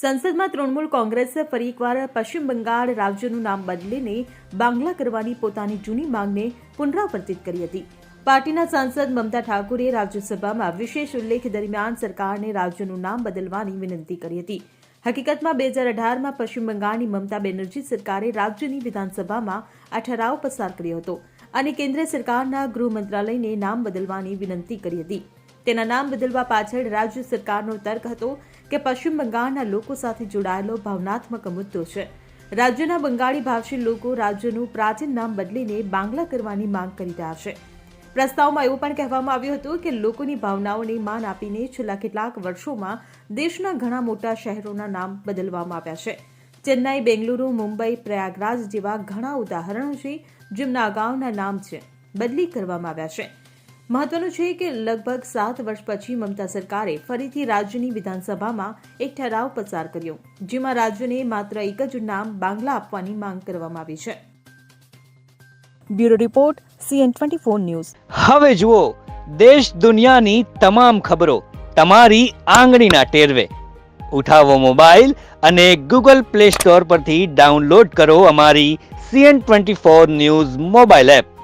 સંસદમાં તૃણમૂલ કોંગ્રેસે ફરી એકવાર પશ્ચિમ બંગાળ રાજ્યનું નામ બદલીને બાંગ્લા કરવાની પોતાની જૂની માંગને પુનરાવર્તિત કરી હતી. પાર્ટીના સાંસદ મમતા ઠાકુરે રાજ્યસભામાં વિશેષ ઉલ્લેખ દરમિયાન સરકારને રાજ્યનું નામ બદલવાની વિનંતી કરી હતી. હકીકતમાં બે હજાર અઢારમાં પશ્ચિમ બંગાળની મમતા બેનર્જી સરકારે રાજ્યની વિધાનસભામાં આ ઠરાવ પસાર કર્યો હતો અને કેન્દ્ર સરકારના ગૃહ મંત્રાલયને નામ બદલવાની વિનંતી કરી હતી. તેના નામ બદલવા પાછળ રાજ્ય સરકારનો તર્ક હતો કે પશ્ચિમ બંગાળના લોકો સાથે જોડાયેલો ભાવનાત્મક મુદ્દો છે. રાજ્યના બંગાળી ભાષી લોકો રાજ્યનું પ્રાચીન નામ બદલીને બાંગ્લા કરવાની માંગ કરી રહ્યા છે. પ્રસ્તાવમાં એવું પણ કહેવામાં આવ્યું હતું કે લોકોની ભાવનાઓને માન આપીને છેલ્લા કેટલાક વર્ષોમાં દેશના ઘણા મોટા શહેરોના નામ બદલવામાં આવ્યા છે. ચેન્નાઈ, બેંગલુરુ, મુંબઈ, પ્રયાગરાજ જેવા ઘણા ઉદાહરણો છે જેમના અગાઉના નામ છે, બદલી કરવામાં આવ્યા છે. મહત્વનું છે કે લગભગ સાત વર્ષ પછી મમતા સરકારે ફરીથી રાજ્યની વિધાનસભામાં એક ઠરાવ પસાર કર્યો, જેમાં રાજ્યને માત્ર એક જ નામ બાંગ્લા આપવાની માંગ કરવામાં આવી છે. Bureau report, CN twenty four news. હવે જુઓ, દેશ દુનિયાની તમામ ખબરો તમારી આંગળીના ટેરવે. ઉઠાવો મોબાઈલ અને ગૂગલ પ્લે સ્ટોર પરથી ડાઉનલોડ કરો અમારી CN twenty four news mobile app.